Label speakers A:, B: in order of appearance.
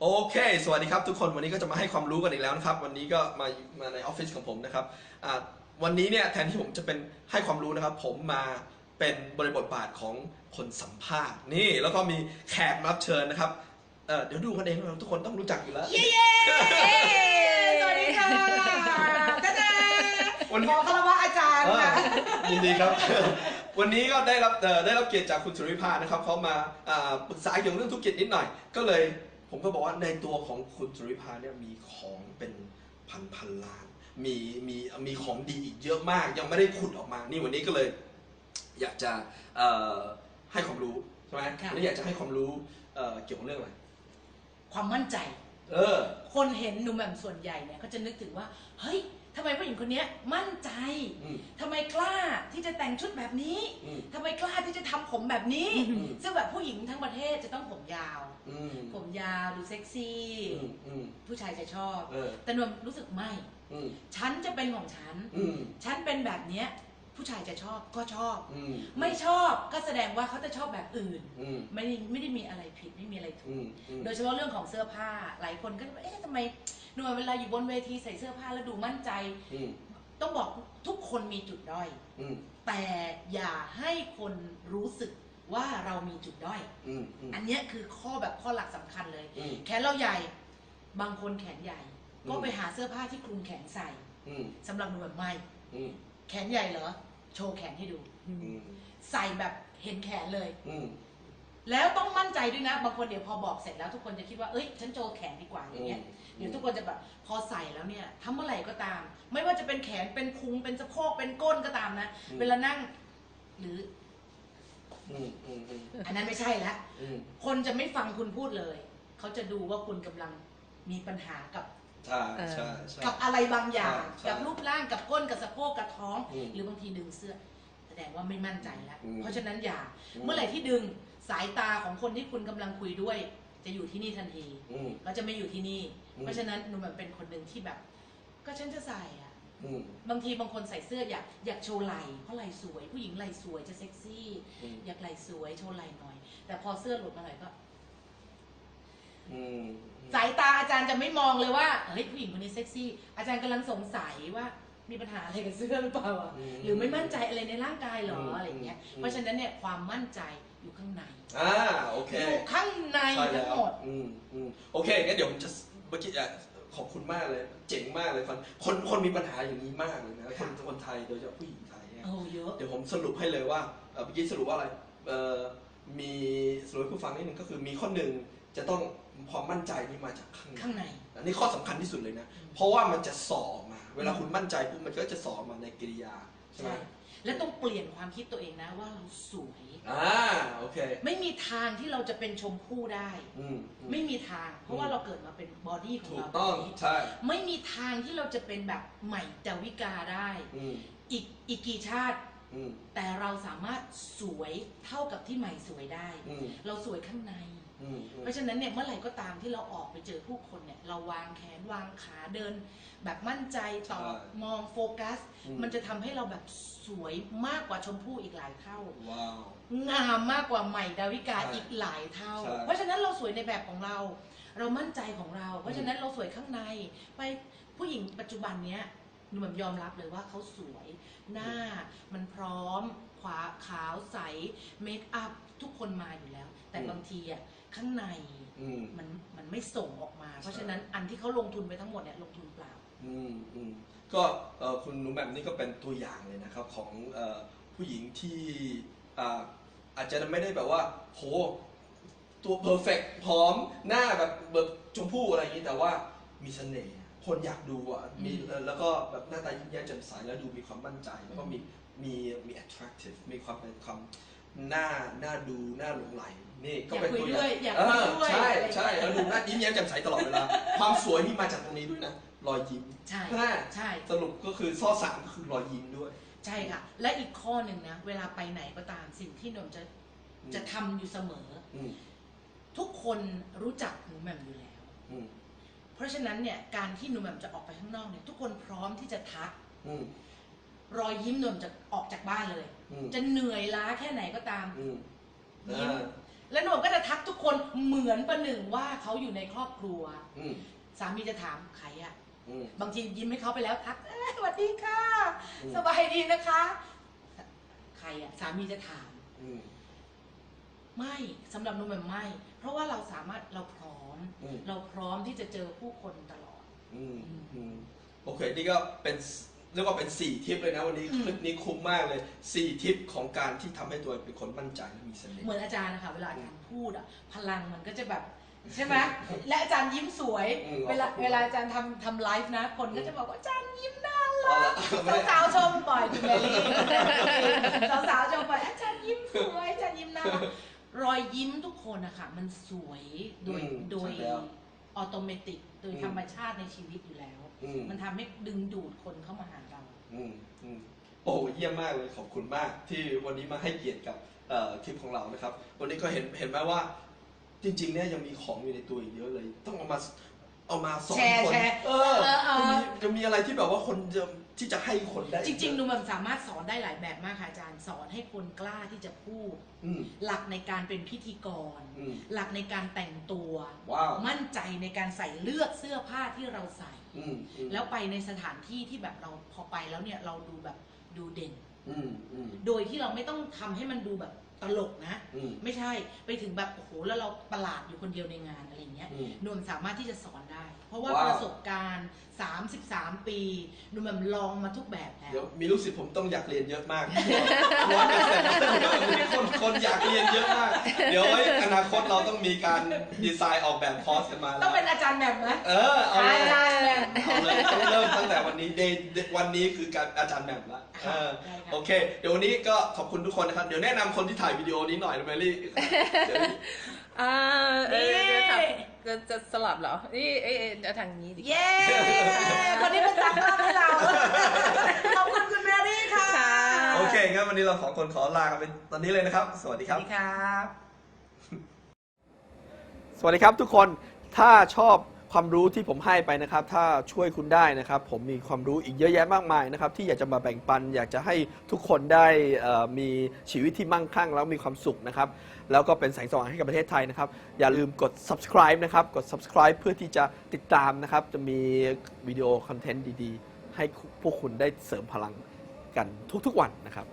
A: โอเค สวัสดีครับทุกคน วันนี้ก็จะมาให้ความรู้กันอีกแล้วนะครับ วันนี้ก็มา มาในออฟฟิศของผมนะครับอ่าวันนี้เนี่ยแทนที่ผมจะเป็นให้ความรู้นะครับ ผมมาเป็นบริบทบาทของคนสัมภาษณ์นี่ แล้วก็มีแขกรับเชิญนะครับเอ่อเดี๋ยวดูกันเองนะครับทุกคนต้องรู้จักอยู่แล้ว
B: เย้เย้ สวัสดีค่ะจ้าจ้า
A: วันนี้
B: ขอคารวะอาจารย์
A: เออ
B: ค่ะ
A: ยินดีครับ วันนี้ก็ได้รับเอ่อได้รับเกียรติจากคุณสุริภานะครับเขามาอ่าปรึกษาเกี่ยวกับเรื่องธุรกิจนิดหน่อย ก็เลย ผมก็บอกว่าในตัวของคุณสุริภาเนี่ยมีของเป็นพันพันล้าน มีมีมีของดีอีกเยอะมากยังไม่ได้ขุดออกมา นี่วันนี้ก็เลย อยากจะเอ่อให้ความรู้ใช่ไหม
B: ค่ะ
A: วันนี้อยากจะให้ความรู้เอ่อเกี่ยวกับเรื่องอะไร
B: ความมั่นใจ
A: เออ
B: คนเห็นหนุ่มแหม่มส่วนใหญ่เนี่ยก็จะนึกถึงว่า เฮ้ย ทำไมผู้หญิงคนเนี้ยมั่นใจ
A: อืม
B: ทำไมกล้าที่จะแต่งชุดแบบนี้
A: อืม
B: ทำไมกล้าที่จะทำผมแบบนี้
A: อืม
B: ซึ่งแบบผู้หญิงทั้งประเทศจะต้องผมยาว
A: อืม
B: ผมยาวดูเซ็กซี่
A: อืมอืม
B: ผู้ชายจะชอบ
A: เออ
B: แต่หนุ่มรู้สึกไม่
A: อืม
B: ฉันจะเป็นของฉัน
A: อืม
B: ฉันเป็นแบบเนี้ย ผู้ชายจะชอบก็ชอบ
A: อืม
B: ไม่ชอบก็แสดงว่าเขาจะชอบแบบอื่น
A: อืม
B: ไม่ได้ไม่ได้มีอะไรผิดไม่มีอะไรถู
A: อื
B: ก
A: มอืม
B: โดยเฉพาะเรื่องของเสื้อผ้าหลายคนก็จะว่าเอ๊ะทำไม หนูเวลาอยู่บนเวทีใส่เสื้อผ้าแล้วดูมั่นใจ
A: อืม
B: ต้องบอกทุกคนมีจุดด้อย
A: อืม
B: แต่อย่าให้คนรู้สึกว่าเรามีจุดด้อย
A: อืมอืม
B: อันเนี้ยคือข้อแบบข้อหลักสำคัญเลย
A: อืม
B: แขนเราใหญ่ บางคนแขนใหญ่ ก็
A: อืม
B: ไปหาเสื้อผ้าที่คลุมแขนใส่
A: อืม
B: สำหรับหนูแบบไม่
A: อืม
B: แขนใหญ่เหรอ โชว์แขนให้ดู
A: อืม
B: ใส่แบบเห็นแขนเลย
A: อืม
B: แล้วต้องมั่นใจด้วยนะ บางคนเดี๋ยวพอบอกเสร็จแล้วทุกคนจะคิดว่า เอ้ย ฉันโชว์แขนดีกว่าอย่างเงี้ย เดี๋ยวทุกคนจะแบบพอใส่แล้วเนี่ยทำเมื่อไหร่ก็ตาม ไม่ว่าจะเป็นแขน เป็นพุง เป็นสะโพก เป็นก้นก็ตามนะเวลานั่ง หรือ
A: อืมอืมอืม
B: อันนั้นไม่ใช่ละ
A: อืม
B: คนจะไม่ฟังคุณพูดเลย เขาจะดูว่าคุณกำลังมีปัญหากับ
A: ใช่ใช่ใช่
B: กับอะไรบางอย่าง
A: ใช่
B: กับรูปร่าง กับก้น กับสะโพก กับท้อง
A: อืม
B: หรือบางทีดึงเสื้อแส ดงว่าไม่มั่นใจแล้ว
A: อืม
B: เพราะฉะนั้นอย่า
A: อืม
B: เมื่อไหร่ที่ดึงสายตาของคนที่คุณกำลังคุยด้วย จะอยู่ที่นี่ทันที
A: อืม
B: เราจะไม่อยู่ที่นี่
A: อืม
B: เพราะฉะนั้นหนูแบบเป็นคนหนึ่งที่แบบ ก็ฉันจะใส่อะ
A: อืม
B: บางทีบางคนใส่เสื้ออยากอยากโชว์ไหล่เพราะไหล่สวย ผู้หญิงไหล่สวยจะเซ็กซี่
A: อืม
B: อยากไหล่สวยโชว์ไหล่หน่อย แต่พอเสื้อหลุดมาหน่อยก็
A: อืม
B: สายตาอาจารย์จะไม่มองเลยว่าเฮ้ยผู้หญิงคนนี้เซ็กซี่ อาจารย์กำลังสงสัยว่า มีปัญหาอะไรกับเสื้อหรือเปล่าอะหรือไม่มั่นใจอะไรในร่างกายเหรออะไรอย่างเงี้ยเพราะฉะนั้นเนี่ยความมั่นใจอยู่ข้างใน
A: อ่าโอเค
B: อยู่ข้างใน
A: ใช่
B: ทั้
A: แล้
B: ง
A: ว
B: หมด
A: อืมอืมโอเค งั้นเดี๋ยวผมจะเมื่อกี้อะขอบคุณมากเลย เจ๋งมากเลยคนคนคนมีปัญหาอย่างนี้มากเลยนะ คนคนไทยโดยเฉพาะผู้หญิงไทยเนี่ย
B: โอ้เยอะ
A: เดี๋ยวผมสรุปให้เลยว่าเอ่อเมื่อกี้สรุปว่าอะไร เอ่อ มีสรุปให้ผู้ฟังนิดนึงก็คือมีข้อหนึ่งจะต้อง ความมั่นใจนี่มาจากข้างใน
B: ข้างใน
A: อันนี้ข้อสำคัญที่สุดเลยนะ
B: อืม
A: เพราะว่ามันจะสอออกมา เวลาคุณมั่นใจปุ๊บมันก็จะสอออกมาในกิริยาใช่ไหม
B: ใช่และต้องเปลี่ยนความคิดตัวเองนะว่าเราสวย
A: อ่าโอเค
B: ไม่มีทางที่เราจะเป็นชมพู่ได้
A: อืมอืม
B: ไม่มีทาง เพราะว่า
A: อืม
B: เราเกิดมาเป็นบอดี้ของ
A: ถูก
B: เรา
A: ต้อง
B: แบบนี้
A: ใช่
B: ไม่มีทางที่เราจะเป็นแบบใหม่ดาวิกาได้
A: อืม
B: อีกอีกกี่ชาติ
A: อืม
B: แต่เราสามารถสวยเท่ากับที่ใหม่สวยได้
A: อืม
B: เราสวยข้างใน
A: อืมอืม
B: เพราะฉะนั้นเนี่ยเมื่อไหร่ก็ตามที่เราออกไปเจอผู้คนเนี่ย เราวางแขนวางขาเดิน แบบมั่นใจต่อมองโฟกัส มันจะทำให้เราแบบสวยมากกว่าชมพู่อีกหลายเท่า
A: ว้าว
B: งามมากกว่าใหม่ดาวิกา
A: ใช่
B: อีกหลายเท่า
A: ใช่
B: เพราะฉะนั้นเราสวยในแบบของเรา เรามั่นใจของเรา เพราะฉะนั้นเราสวยข้างใน ไปผู้หญิงปัจจุบันเนี้ยหนูแบบยอมรับเลยว่าเขาสวย หน้ามันพร้อม ขวาขาวใสเมคอัพทุกคนมาอยู่แล้ว แต่บางทีอะ ข้างใน
A: อืม
B: มันมันไม่ส่งออกมา เพราะฉะนั้นอันที่เขาลงทุนไปทั้งหมดเนี่ยลงทุนเปล่า
A: อืมอืมก็เอ่อคุณหนุ่มแหม่มนี่ก็เป็นตัวอย่างเลยนะครับของเอ่อผู้หญิงที่อ่าอาจจะไม่ได้แบบว่า โห ตัวเพอร์เฟกพร้อมหน้าแบบแบบชมพู่อะไรอย่างนี้แต่ว่ามีเสน่ห์คนอยากดูอะมี
B: อืม
A: เอ่อแล้วก็แบบหน้าตายิ้มแย้มแจ่มใสแล้วดูมีความมั่นใจ แล้วก็มีมีมี attractive มีความเป็นความห น้าหน้าดูหน้าหลงไหลนี่ก็เป็นตัวอย่าง
B: อยาก
A: เอ
B: คุย
A: อ
B: ด้วย
A: ใช่
B: อยากคุยด้วย
A: ใช่แล้วดูหน้ายิ้มแย้มแจ่มใสตลอดเวลา ความสวยนี่มาจากตรงนี้ด้วยนะรอยยิ้ม
B: ใช่
A: ห้า
B: ใช่
A: สรุปก็คือข้อสามก็คือรอยยิ้มด้วย
B: ใช่ค่ะ และอีกข้อหนึ่งนะ เวลาไปไหนก็ตามสิ่งที่หนูจะ
A: อืม
B: จะทำอยู่เสมอ
A: อืม
B: ทุกคนรู้จักหนูแหม่มอยู่แล้ว
A: อืม
B: เพราะฉะนั้นเนี่ยการที่หนูแหม่มจะออกไปข้างนอกเนี่ยทุกคนพร้อมที่จะทัก
A: อืม
B: รอยยิ้มหนูแหม่มจะออกจากบ้านเลย
A: อืม
B: จะเหนื่อยล้าแค่ไหนก็ตาม
A: อืม
B: ยิ้ม
A: อ่า
B: แล้วหนูก็จะทักทุกคนเหมือนประหนึ่งว่าเขาอยู่ในครอบครัว
A: อืม
B: สามีจะถามใครอะ
A: อืม
B: บางทียิ้มให้เขาไปแล้วทักเอ้ยสวัสดีค่ะ
A: อืม
B: สบายดีนะคะ ใครอะสามีจะถาม
A: อืม
B: ไม่สำหรับหนูแบบไม่ เพราะว่าเราสามารถเราพร้อม
A: อืม
B: เราพร้อมที่จะเจอผู้คนตลอด
A: อืมอืมโอเค นี่ก็เป็น เรียกว่าเป็นสี่ทิปเลยนะวันนี้
B: อืม
A: คลิปนี้คุ้มมากเลยสี่ทิปของการที่ทำให้ตัวเองเป็นคนมั่นใจและมีเสน่ห์
B: เหมือนอาจารย์นะคะเวลาอาจารย์พูดอะพลังมันก็จะแบบใช่ไหมและอาจารย์ยิ้มสวย
A: อืม
B: เวลา
A: ขอบคุณ
B: เวลาอาจารย์ทำทำไลฟ์นะ คนก็จะบอกว่าอาจารย์ยิ้มน่า
A: เอา
B: รั
A: ละ
B: ก
A: ไม่ได้
B: สาวๆชมบ่อยคุณแมรี่สาวๆชมบ่อยอาจารย์ยิ้มสวยอาจารย์ยิ้มน่ารักรอยยิ้มทุกคนนะคะมันสวยโดย
A: อืม
B: โดย
A: ใช่แล้ว
B: ออโตเมติกโดย
A: อืม
B: ธรรมชาติในชีวิตอยู่แล้ว
A: อืม
B: มันทำให้ดึงดูดคนเข้ามาหาเรา
A: อืมอืมโอ้เยี่ยมมากเลยขอบคุณมากที่วันนี้มาให้เกียรติกับเอ่อคลิปของเรานะครับ วันนี้ก็เห็นเห็นไหมว่า จริงๆเนี่ยยังมีของอยู่ในตัวอีกเยอะเลย ต้องเอามาเอามาสอน
B: แชร์
A: คน
B: แชร์
A: เออ
B: เออเออ
A: จะมีจะมีอะไรที่แบบว่าคนจะ ที่จะให้คนได้
B: จริงๆหนูมันสามารถสอนได้หลายแบบมากค่ะอาจารย์สอนให้คนกล้าที่จะพูด
A: อืม
B: หลักในการเป็นพิธีกร
A: อืม
B: หลักในการแต่งตัว
A: ว้าว
B: มั่นใจในการใส่เลือกเสื้อผ้าที่เราใส่
A: อืมอืม
B: แล้วไปในสถานที่ที่แบบเราพอไปแล้วเนี่ยเราดูแบบดูเด่น
A: อืมอืม
B: โดยที่เราไม่ต้องทำให้มันดูแบบ ตลกนะ
A: อืม
B: ไม่ใช่ไปถึงแบบโอ้โหแล้วเราประหลาดอยู่คนเดียวในงานอะไรเงี้ย
A: อืม
B: นวลสามารถที่จะสอนได้ เพราะว่า
A: ว้าว
B: ประสบการณ์ 33 ปีนวลแบบลองมาทุกแบบแล้ว
A: เดี๋ยวมีลูกศิษย์ผมต้องอยากเรียนเยอะมากร้อยเปอร์เซ็นต์คนคนอยากเรียนเยอะมาก เดี๋ยวไว้อนาคตเราต้องมีการดีไซน์ออกแบบคอร์สกันมา
B: ต้
A: แล้
B: อง
A: ว
B: เป็นอาจารย์แบบไหม
A: เออเอาเลย
B: อาจารย์แบบ
A: เอาเลยต้องเริ่มตั้งแต่วันนี้เดย์วันนี้คือการอาจารย์แหม่มละเออ
B: ได้ค่ะ
A: โอเค เดี๋ยววันนี้ก็ขอบคุณทุกคนนะครับ เดี๋ยวแนะนำคนที่ถ่ายวิดีโอนี้หน่อยนะแมรี่เดี๋ยวนี้
C: อ่าเออ
B: นี่
C: เดี๋ยวทำจะจะสลับเหรอ นี่เอ๊ะเอ๊ะจะทางนี้ดิ
B: เย้ คนนี้เป็นตังค์ให้เรา ขอบคุณคุณแมรี่ค่ะ
C: ค่ะ
A: โอเคงั้นวันนี้เราสองคนขอลากันเป็นตอนนี้เลยนะครับ สวัสดี
B: ส
A: ครั
B: วั
A: บ
B: สดีครับ
A: สวัสดีครับทุกคน ถ้าชอบ ความรู้ที่ผมให้ไปนะครับ ถ้าช่วยคุณได้นะครับ ผมมีความรู้อีกเยอะแยะมากมายนะครับ ที่อยากจะมาแบ่งปัน อยากจะให้ทุกคนได้เอ่อมีชีวิตที่มั่งคั่ง แล้วมีความสุขนะครับ แล้วก็เป็นแสงสว่างให้กับประเทศไทยนะครับ อย่าลืมกด subscribe นะครับ กด subscribe เพื่อที่จะติดตามนะครับ จะมีวิดีโอคอนเทนต์ดีๆ ให้พวกคุณได้เสริมพลังกันทุกๆวันนะครับ